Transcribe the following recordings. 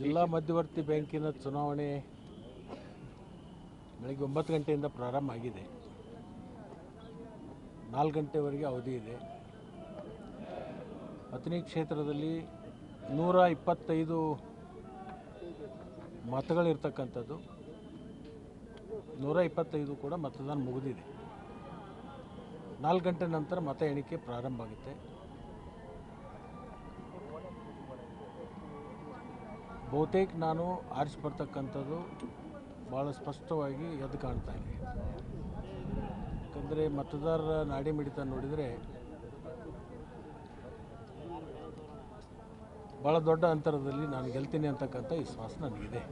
ಜಿಲ್ಲಾ ಮಧ್ಯವರ್ತಿ ಬ್ಯಾಂಕಿನ ಚುನಾವಣೆ ಬೆಳಗ್ಗೆ ಒಂಬತ್ತು ಗಂಟೆಯಿಂದ ಪ್ರಾರಂಭ ಆಗಿದೆ. ನಾಲ್ಕು ಗಂಟೆವರೆಗೆ ಅವಧಿ ಇದೆ. ಅಥಣಿ ಕ್ಷೇತ್ರದಲ್ಲಿ ನೂರ ಇಪ್ಪತ್ತೈದು ಮತಗಳಿರ್ತಕ್ಕಂಥದ್ದು. ನೂರ ಇಪ್ಪತ್ತೈದು ಕೂಡ ಮತದಾನ ಮುಗಿದಿದೆ. ನಾಲ್ಕು ಗಂಟೆ ನಂತರ ಮತ ಎಣಿಕೆ ಪ್ರಾರಂಭ ಆಗುತ್ತೆ. ಬಹುತೇಕ ನಾನು ಆರಿಸ್ಬರ್ತಕ್ಕಂಥದ್ದು ಭಾಳ ಸ್ಪಷ್ಟವಾಗಿ ಎದ್ದು ಕಾಣ್ತಾ ಇದೆ. ಯಾಕಂದರೆ ಮತದಾರರ ನಾಡಿ ಮಿಡಿತ ನೋಡಿದರೆ ಭಾಳ ದೊಡ್ಡ ಅಂತರದಲ್ಲಿ ನಾನು ಗೆಲ್ತೀನಿ ಅಂತಕ್ಕಂಥ ವಿಶ್ವಾಸ ನನಗಿದೆ.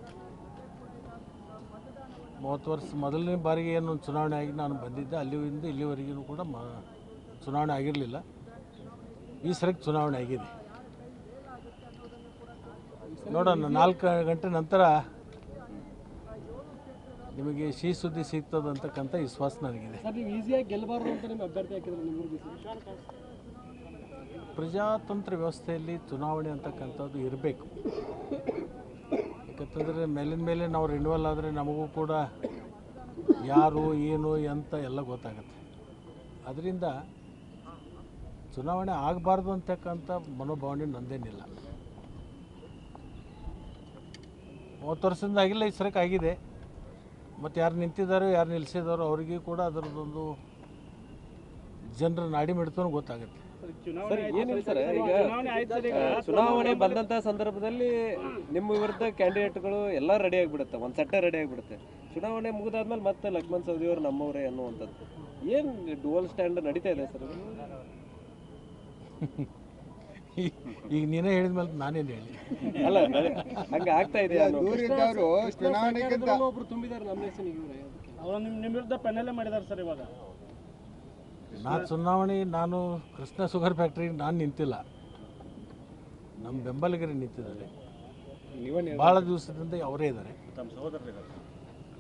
ಮೂವತ್ತು ವರ್ಷ ಮೊದಲನೇ ಬಾರಿಗೆ ಏನು ಚುನಾವಣೆ ಆಗಿ ನಾನು ಬಂದಿದ್ದೆ ಅಲ್ಲಿಂದ ಇಲ್ಲಿವರೆಗೂ ಕೂಡ ಮ ಚುನಾವಣೆ ಆಗಿರಲಿಲ್ಲ. ಈ ಸರಕ್ಕೆ ಚುನಾವಣೆ ಆಗಿದೆ. ನೋಡೋಣ ನಾಲ್ಕು ಗಂಟೆ ನಂತರ ನಿಮಗೆ ಸಿಹಿ ಸುದ್ದಿ ಸಿಗ್ತದಂತಕ್ಕಂಥ ವಿಶ್ವಾಸ ನನಗಿದೆ. ಅಂತ ಪ್ರಜಾತಂತ್ರ ವ್ಯವಸ್ಥೆಯಲ್ಲಿ ಚುನಾವಣೆ ಅಂತಕ್ಕಂಥದ್ದು ಇರಬೇಕು. ಯಾಕಂತಂದರೆ ಮೇಲಿನ ಮೇಲೆ ನಾವು ರಿನ್ಯೂವಲ್ ಆದರೆ ನಮಗೂ ಕೂಡ ಯಾರು ಏನು ಎಂತ ಎಲ್ಲ ಗೊತ್ತಾಗುತ್ತೆ. ಅದರಿಂದ ಚುನಾವಣೆ ಆಗಬಾರ್ದು ಅಂತಕ್ಕಂಥ ಮನೋಭಾವನೆ ನಂದೇನಿಲ್ಲ. ಮೂವತ್ತು ವರ್ಷದಿಂದ ಆಗಿಲ್ಲ ಈ ಸರಕ್ಕೆ ಆಗಿದೆ. ಮತ್ತು ಯಾರು ನಿಂತಿದ್ದಾರೋ ಯಾರು ನಿಲ್ಲಿಸಿದಾರೋ ಅವರಿಗೆ ಕೂಡ ಅದರದ್ದೊಂದು ಜನರ ನಾಡಿ ಮಿಡ್ತನೂ ಗೊತ್ತಾಗುತ್ತೆ. ಸರ್ ಏನಿಲ್ಲ ಸರ್ ಈಗ ಚುನಾವಣೆ ಬಂದಂತ ಸಂದರ್ಭದಲ್ಲಿ ನಿಮ್ಮ ವಿರುದ್ಧ ಕ್ಯಾಂಡಿಡೇಟ್ಗಳು ಎಲ್ಲ ರೆಡಿ ಆಗಿಬಿಡುತ್ತೆ ಒಂದು ಸೆಟ್ಟೆ ರೆಡಿ ಆಗಿಬಿಡುತ್ತೆ. ಚುನಾವಣೆ ಮುಗಿದಾದ್ಮೇಲೆ ಮತ್ತೆ ಲಕ್ಷ್ಮಣ್ ಸವದಿ ಅವರು ನಮ್ಮವರೇ ಅನ್ನುವಂಥದ್ದು. ಏನು ಡುವಲ್ ಸ್ಟ್ಯಾಂಡ್ ನಡೀತಾ ಇದೆ ಸರ್? ಈಗ ನೀನೇ ಹೇಳಿದ್ಮೇಲೆ ನಾನೇನು ಹೇಳಿ? ಅಲ್ಲ ಹಂಗೆ ಆಗ್ತಾ ಇದೆ ದೂರಿದ್ದವರು ಚುನಾವಣೆಗಿಂತ ಒಬ್ರು ತುಂಬಿದ್ದಾರೆ ನಾಮಿನೇಷನ್ ಇವರೇ ಅದಕ್ಕೆ. ಅವರು ನಿಮ್ಮ ನಿಮ್ಮ ವಿರುದ್ಧ ಪೆನ್ನಲ್ಲೇ ಮಾಡಿದ್ದಾರೆ ಸರ್ ಇವಾಗ. ನಾ ಚುನಾವಣೆ ನಾನು ಕೃಷ್ಣ ಶುಗರ್ ಫ್ಯಾಕ್ಟ್ರಿ ನಾನು ನಿಂತಿಲ್ಲ. ನಮ್ಮ ಬೆಂಬಲಿಗರು ನಿಂತಿದ್ದಾರೆ. ಭಾಳ ದಿವಸದಿಂದ ಅವರೇ ಇದ್ದಾರೆ.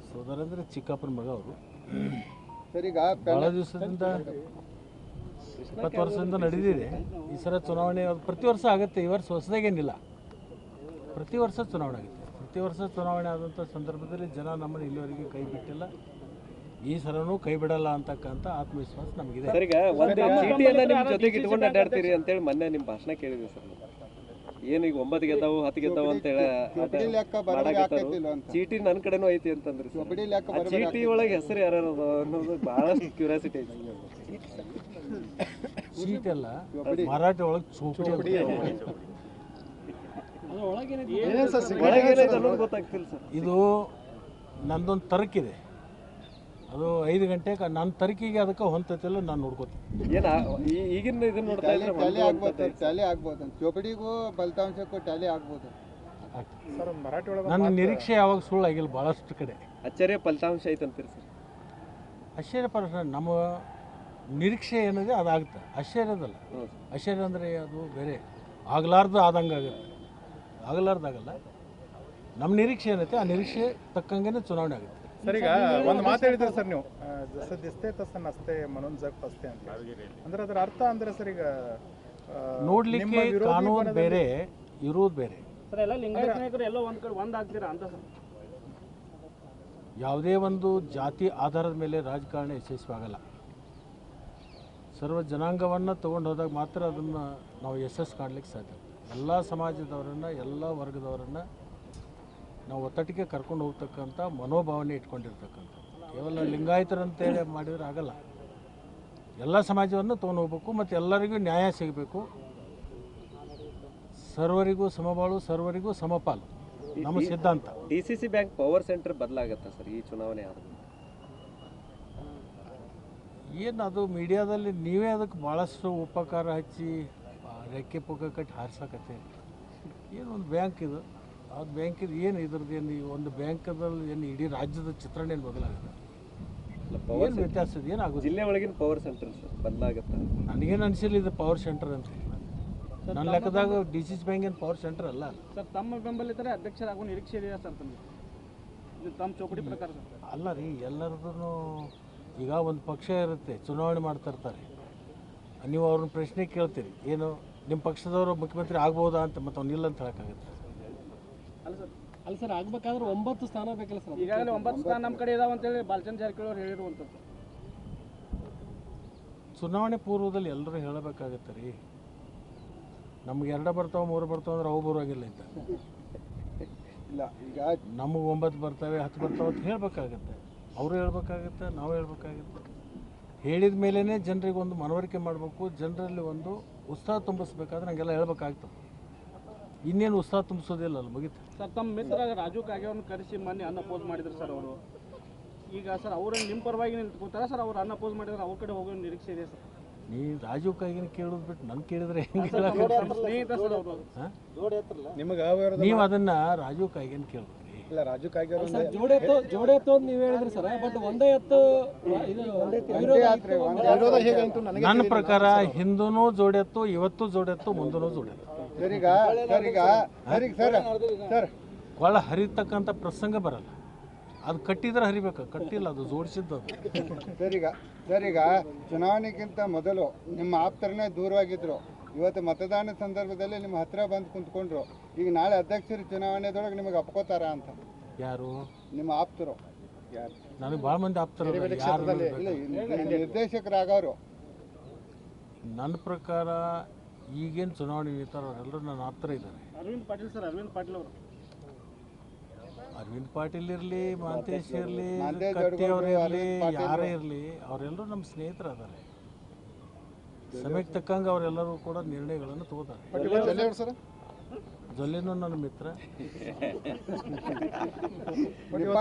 ಸೋದರ ಅಂದರೆ ಚಿಕ್ಕಪ್ಪನ ಮಗ ಅವರು. ಸರ್ ಈಗ ಭಾಳ ದಿವಸದಿಂದ ಇಪ್ಪತ್ತು ವರ್ಷದಿಂದ ನಡೆದಿದೆ. ಈ ಸಲ ಚುನಾವಣೆ ಪ್ರತಿ ವರ್ಷ ಆಗುತ್ತೆ. ಈ ವರ್ಷ ಹೊಸದಾಗೇನಿಲ್ಲ. ಪ್ರತಿ ವರ್ಷ ಚುನಾವಣೆ ಆಗುತ್ತೆ. ಪ್ರತಿ ವರ್ಷ ಚುನಾವಣೆ ಆದಂಥ ಸಂದರ್ಭದಲ್ಲಿ ಜನ ನಮ್ಮನ್ನು ಇಲ್ಲಿವರೆಗೆ ಕೈ ಬಿಟ್ಟಿಲ್ಲ. ಈ ಸಲನೂ ಕೈ ಬಿಡಲ್ಲ ಅಂತಕ್ಕಂಥ ಆತ್ಮವಿಶ್ವಾಸ ನಮಗಿದೆ. ಸರ್ ಈಗ ಒಂದು ಚೀಟಿಯನ್ನ ನಿಮ್ಮ ಜೊತೆಗೆ ಇಟ್ಕೊಂಡು ಅಡ್ಡಾಡ್ತೀರಿ ಅಂತೇಳಿ ಮೊನ್ನೆ ನಿಮ್ಮ ಭಾಷಣ ಕೇಳಿದ್ವಿ ಸರ್. ಏನು ಈಗ ಒಂಬತ್ತು ಗೆದ್ದಾವು ಹತ್ತು ಗೆದ್ದಾವು ಅಂತ ಹೇಳಿ ಚೌಕಡಿ ಲೆಕ್ಕ ಬರೋಬ್ಬರಿ ಆಗ್ತೈತಿಲ್ಲ ಅಂತ. ಚೀಟಿ ನನ್ನ ಕಡೆನೂ ಐತಿ ಅಂತಂದ್ರಿ ಚೀಟಿ ಒಳಗೆ ಹೆಸರು ಯಾರು ಅನ್ನೋದು ಬಹಳಷ್ಟು ಕ್ಯೂರಿಯಾಸಿಟಿ ಐತಿ. ಸೀಟ್ ಅಲ್ಲ ಮರಾಠಿ ಒಳಗೆ ಚೌಕಡಿ ಇದು ನಂದೊಂದು ತರಕಿದೆ. ಅದು ಐದು ಗಂಟೆಗೆ ನನ್ನ ತರ್ಕಿಗೆ ಅದಕ್ಕೆ ಹೊಂತತಿಲ್ಲ ನಾನು ನೋಡ್ಕೋತೀನಿ. ಏನ ಈ- ಈಗಿನ ಇದನ್ನ ನೋಡ್ತಾ ಇದ್ರೆ ಟ್ಯಾಲಿ ಆಗ್ಬೋದು ಟ್ಯಾಲಿ ಆಗ್ಬೋದು. ಚೌಕಡಿಗೂ ಫಲಿತಾಂಶಕ್ಕೂ ಟ್ಯಾಲಿ ಆಗ್ಬೋದು. ನನ್ನ ನಿರೀಕ್ಷೆ ಯಾವಾಗ ಸುಳ್ಳು ಆಗಿಲ್ಲ ಭಾಳಷ್ಟು ಕಡೆ. ಅಚ್ಚರಿಯ ಫಲಿತಾಂಶ ಐತಂತೀರಿ ಸರ್. ಆಶ್ಚರ್ಯ ಪರ ನಮ್ಮ ನಿರೀಕ್ಷೆ ಏನಿದೆ ಅದಾಗುತ್ತೆ. ಆಶ್ಚರ್ಯದಲ್ಲ ಆಶ್ಚರ್ಯ ಅಂದರೆ ಅದು ಬೇರೆ. ಆಗಲಾರ್ದು ಆದಂಗೆ ಆಗುತ್ತೆ. ಆಗಲಾರ್ದಾಗಲ್ಲ. ನಮ್ಮ ನಿರೀಕ್ಷೆ ಏನೈತೆ ಆ ನಿರೀಕ್ಷೆ ತಕ್ಕಂಗೆ ಚುನಾವಣೆ ಆಗುತ್ತೆ. ಸರ್ ಈಗ ಒಂದು ಮಾತು ಹೇಳಿದ್ರಿ ಸರ್ ನೀವು. ದಿಸ್ತೆ ತಸ ನಸ್ತೆ ಮನೋನ್ ಜಗ್ ಅಷ್ಟೇ ಅಂತ ಅಂದ್ರೆ ಅದರ ಅರ್ಥ ಅಂದ್ರೆ ಸರ್ ಈಗ ನೋಡಲಿಕ್ಕೆ ಕಾನೂನು ಬೇರೆ ಇರೋದು ಬೇರೆ. ಸರ್ ಎಲ್ಲ ಲಿಂಗಾಯತ ನಾಯಕರು ಎಲ್ಲ ಒಂದ್ ಕಡೆ ಒಂದ್ ಆಗ್ತೀರಾ ಅಂತ ಸರ್? ಯಾವುದೇ ಒಂದು ಜಾತಿ ಆಧಾರದ ಮೇಲೆ ರಾಜಕಾರಣ ಯಶಸ್ವಿ ಆಗಲ್ಲ ಸರ್ವ ಜನಾಂಗವನ್ನು ತೊಗೊಂಡು ಹೋದಾಗ ಮಾತ್ರ ಅದನ್ನು ನಾವು ಯಶಸ್ಸು ಕಾಣಲಿಕ್ಕೆ ಸಾಧ್ಯ. ಎಲ್ಲ ಸಮಾಜದವರನ್ನು ಎಲ್ಲ ವರ್ಗದವರನ್ನು ನಾವು ಒತ್ತಟಿಗೆ ಕರ್ಕೊಂಡು ಹೋಗ್ತಕ್ಕಂಥ ಮನೋಭಾವನೆ ಇಟ್ಕೊಂಡಿರ್ತಕ್ಕಂಥ ಕೇವಲ ಲಿಂಗಾಯತರಂತೇಳಿ ಮಾಡಿದ್ರೆ ಆಗಲ್ಲ. ಎಲ್ಲ ಸಮಾಜವನ್ನು ತೊಗೊಂಡು ಹೋಗ್ಬೇಕು ಮತ್ತು ಎಲ್ಲರಿಗೂ ನ್ಯಾಯ ಸಿಗಬೇಕು. ಸರ್ವರಿಗೂ ಸಮಬಾಳು ಸರ್ವರಿಗೂ ಸಮಪಾಲು. ನಮ್ಮ ಸಿದ್ಧಾಂತ. D C C bank power center ಬದಲಾಗತ್ತಾ sir ಈ ಚುನಾವಣೆ ಆದ ಏನು ಅದು ಮೀಡಿಯಾದಲ್ಲಿ ನೀವೇ ಅದಕ್ಕೆ ಭಾಳಷ್ಟು ಉಪಕಾರ ಹಚ್ಚಿ ರೆಕ್ಕೆ ಪುಕ್ಕ ಕಟ್ಟಿ ಹಾರಿಸಕತ್ತೆ. ಏನು ಒಂದು ಬ್ಯಾಂಕ್ ಇದು. ಆ ಬ್ಯಾಂಕ್ ಇದು ಏನು ಇದ್ರದ್ದು ಏನು ಈ ಒಂದು ಬ್ಯಾಂಕದಲ್ಲಿ ಏನು ಇಡೀ ರಾಜ್ಯದ ಚಿತ್ರಣ ಏನು ಬದಲಾಗುತ್ತೆ? ಏನು ವ್ಯತ್ಯಾಸ ಇದೆ ಏನಾಗುತ್ತೆ? ಜಿಲ್ಲೆ ಒಳಗಿನ ಪವರ್ ಸೆಂಟರ್ ಸರ್ ಬದಲಾಗತ್ತಾ. ನನಗೇನು ಅನಿಸಿಲ್ಲ ಇದು ಪವರ್ ಸೆಂಟರ್ ಅಂತ. ನನ್ನ ಲೆಕ್ಕದಾಗ ಡಿ ಸಿ ಸಿ ಬ್ಯಾಂಕ್ ಏನು ಪವರ್ ಸೆಂಟರ್ ಅಲ್ಲ. ಸರ್ ತಮ್ಮ ಬೆಂಬಲಿತರೆ ಅಧ್ಯಕ್ಷರಾಗುವ ನಿರೀಕ್ಷೆ ಇದೆಯಾ ಸರ್ ತಮಗೆ? ಇದು ತಮ್ಮ ಚೌಕಡಿ ಪ್ರಕಾರ ಅಲ್ಲ ರೀ ಎಲ್ಲರದ್ದು ಈಗ ಒಂದು ಪಕ್ಷ ಇರುತ್ತೆ ಚುನಾವಣೆ ಮಾಡ್ತಾ ಇರ್ತಾರೆ. ನೀವು ಅವ್ರನ್ನ ಪ್ರಶ್ನೆ ಕೇಳ್ತೀರಿ ಏನು ನಿಮ್ಮ ಪಕ್ಷದವರು ಮುಖ್ಯಮಂತ್ರಿ ಆಗ್ಬೋದಾ ಅಂತ ಮತ್ತೆ ಅವ್ನಿಲ್ಲ ಇಲ್ಲ ಅಂತ ಹೇಳೋಕ್ಕಾಗುತ್ತೆ? ಅಲ್ಲ ಸರ್ ಅಲ್ಲ ಸರ್ ಆಗ್ಬೇಕಾದ್ರೆ ಒಂಬತ್ತು ಸ್ಥಾನ ಬೇಕಲ್ಲ ಸರ್? ಈಗಾಗಲೇ ಒಂಬತ್ತು ಸ್ಥಾನ ನಮ್ಮ ಕಡೆ ಇದಾವೆ ಅಂತೇಳಿ ಬಾಲಚಂದ್ರ ಜಾರಕಿಹೊಳಿ ಅವ್ರು ಹೇಳಿರುವಂಥದ್ದು. ಚುನಾವಣೆ ಪೂರ್ವದಲ್ಲಿ ಎಲ್ಲರೂ ಹೇಳಬೇಕಾಗತ್ತೆ ರೀ. ನಮ್ಗೆ ಎರಡು ಬರ್ತಾವೆ ಮೂರು ಬರ್ತಾವೆ ಅಂದ್ರೆ ಅವು ಬರೋಗಿಲ್ಲ ಅಂತ ಇಲ್ಲ ಈಗ ನಮಗೆ ಒಂಬತ್ತು ಬರ್ತವೆ ಹತ್ತು ಬರ್ತಾವೆ ಅಂತ ಹೇಳಬೇಕಾಗತ್ತೆ. ಅವರು ಹೇಳ್ಬೇಕಾಗತ್ತೆ ನಾವು ಹೇಳ್ಬೇಕಾಗತ್ತೆ. ಹೇಳಿದ ಮೇಲೇ ಜನರಿಗೆ ಒಂದು ಮನವರಿಕೆ ಮಾಡಬೇಕು ಜನರಲ್ಲಿ ಒಂದು ಉತ್ಸಾಹ ತುಂಬಿಸ್ಬೇಕಾದ್ರೆ ನಂಗೆಲ್ಲ ಹೇಳ್ಬೇಕಾಗ್ತದೆ ಇನ್ನೇನು ಉತ್ಸಾಹ ತುಂಬಿಸೋದಿಲ್ಲ ಅಲ್ಲಿ ಮುಗಿತು. ಸರ್ ತಮ್ಮ ಮಿತ್ರ ರಾಜು ಕಾಗೆಯವ್ರನ್ನ ಕರೆಸಿ ಮೊನ್ನೆ ಅನ್ನ ಪೋಸ್ ಮಾಡಿದ್ರು ಸರ್ ಅವರು. ಈಗ ಸರ್ ಅವರನ್ನು ನಿಮ್ಮ ಪರವಾಗಿ ನಿಂತ್ಕೋತಾರ ಸರ್ ಅವ್ರು ಅನ್ನ ಪೋಸ್ ಮಾಡಿದ್ರೆ ಅವ್ರ ಕಡೆ ಹೋಗೋ ನಿರೀಕ್ಷೆ ಇದೆ ಸರ್. ನೀ ರಾಜು ಕಾಗಿನ ಕೇಳೋದು ಬಿಟ್ಟು ನನ್ನ ಕೇಳಿದ್ರೆ ಹೆಂಗೆ ಸ್ನೇಹಿತ ಸರ್ ಅವರು. ನಿಮಗೆ ನೀವು ಅದನ್ನು ರಾಜು ಕಾಗಿನ ರೀ ಇಲ್ಲ ರಾಜು ಕಾಯ್ಗರ್ ಜೋಡಿ ಎತ್ತು ಜೋಡಿ ಎತ್ತು ಅಂತ ನೀವು ಹೇಳಿದ್ರಿ ಸರ್ ಬಟ್ ಒಂದೇ ಎತ್ತು ಇದು ನನ್ನ ಪ್ರಕಾರ ಹಿಂದೂ ಜೋಡೆತ್ತು ಇವತ್ತು ಜೋಡೆತ್ತು ಮುಂದೂ ಜೋಡೆತ್ತು ಒಳ ಹರಿತಕ್ಕಂಥ ಪ್ರಸಂಗ ಬರಲ್ಲ. ಅದು ಕಟ್ಟಿದ್ರೆ ಹರಿಬೇಕು ಕಟ್ಟಿಲ್ಲ ಅದು ಜೋಡಿಸಿದ್ದು ಅದು. ಸರಿಗ ಸರಿಗ ಚುನಾವಣೆಗಿಂತ ಮೊದಲು ನಿಮ್ಮ ಆಪ್ತರನೇ ದೂರವಾಗಿದ್ರು. ಇವತ್ತು ಮತದಾನ ಸಂದರ್ಭದಲ್ಲಿ ನಿಮ್ಮ ಹತ್ರ ಬಂದು ಕುಂತ್ಕೊಂಡ್ರು. ಈಗ ನಾಳೆ ಅಧ್ಯಕ್ಷರ ಚುನಾವಣೆದೊಳಗೆ ನಿಮಗೆ ಅಪ್ಕೋತಾರ ಅಂತ. ಯಾರು? ನಿಮ್ಮ ಆಪ್ತರು. ಯಾರು? ನನಗೆ ಭಾಳ ಮಂದಿ ಆಪ್ತರು ನಿರ್ದೇಶಕರಾಗವರು. ನನ್ನ ಪ್ರಕಾರ ಈಗೇನು ಚುನಾವಣೆ ನಿಂತಾರ ಅವರೆಲ್ಲರೂ ನನ್ನ ಆಪ್ತರ ಇದ್ದಾರೆ. ಅರವಿಂದ್ ಪಾಟೀಲ್ ಸರ್ ಅರವಿಂದ್ ಪಾಟೀಲ್ ಅವರು. ಅರವಿಂದ್ ಪಾಟೀಲ್ ಇರಲಿ ಮಾಂತೇಶ್ ಇರಲಿ ಅವರೇ ಕಟ್ಟಿ ಇರಲಿ ಯಾರೇ ಇರಲಿ ಅವರೆಲ್ಲರೂ ನಮ್ಮ ಸ್ನೇಹಿತರು ಅದಾರೆ. ಸಮಯಕ್ಕೆ ತಕ್ಕಂಗೆ ಅವರೆಲ್ಲರೂ ಕೂಡ ನಿರ್ಣಯಗಳನ್ನು ತಗೋತಾರೆ. ಸರ್? ಜೊಲ್ಲೆನೂ ನನ್ನ ಮಿತ್ರ.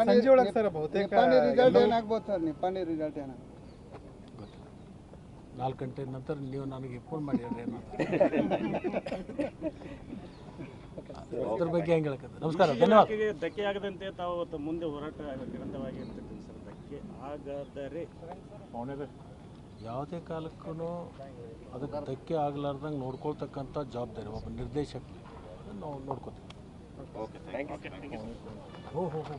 ಸಂಜೆ ಒಳಗೆ ಸರ್ ಬಹುತೇಕ ರಿಸಲ್ಟ್ ಏನಾಗ್ಬೋದು ಸರ್? ನಿಪ್ಪಾಣಿ ರಿಸಲ್ಟ್ ಏನಾಗ್ಬೋದು? ನಾಲ್ಕು ಗಂಟೆ ನಂತರ ನೀವು ನನಗೆ ಫೋನ್ ಮಾಡಿ ಹೇಳ್ರಿ ಏನು ಅದ್ರ ಬಗ್ಗೆ ಹೆಂಗೆ ಹೇಳಕತ್ತೆ ನಮಸ್ಕಾರ ಧನ್ಯವಾದ. ಧಕ್ಕೆ ಆಗದಂತೆ ತಾವು ಮುಂದೆ ಹೋರಾಟ ನಿರಂತರವಾಗಿ ಇರ್ತಕ್ಕಂಥ ಸರ್ ಧಕ್ಕೆ ಆಗದರೆ ಯಾವುದೇ ಕಾಲಕ್ಕೂ ಅದಕ್ಕೆ ಧಕ್ಕೆ ಆಗ್ಲಾರ್ದಂಗೆ ನೋಡ್ಕೊಳ್ತಕ್ಕಂಥ ಜವಾಬ್ದಾರಿ ಒಬ್ಬ ನಿರ್ದೇಶಕ ನಾವು ನೋಡ್ಕೋತೀವಿ. ಓಕೆ ಥ್ಯಾಂಕ್ ಯು ಹೋ ಹೋ ಹೋ.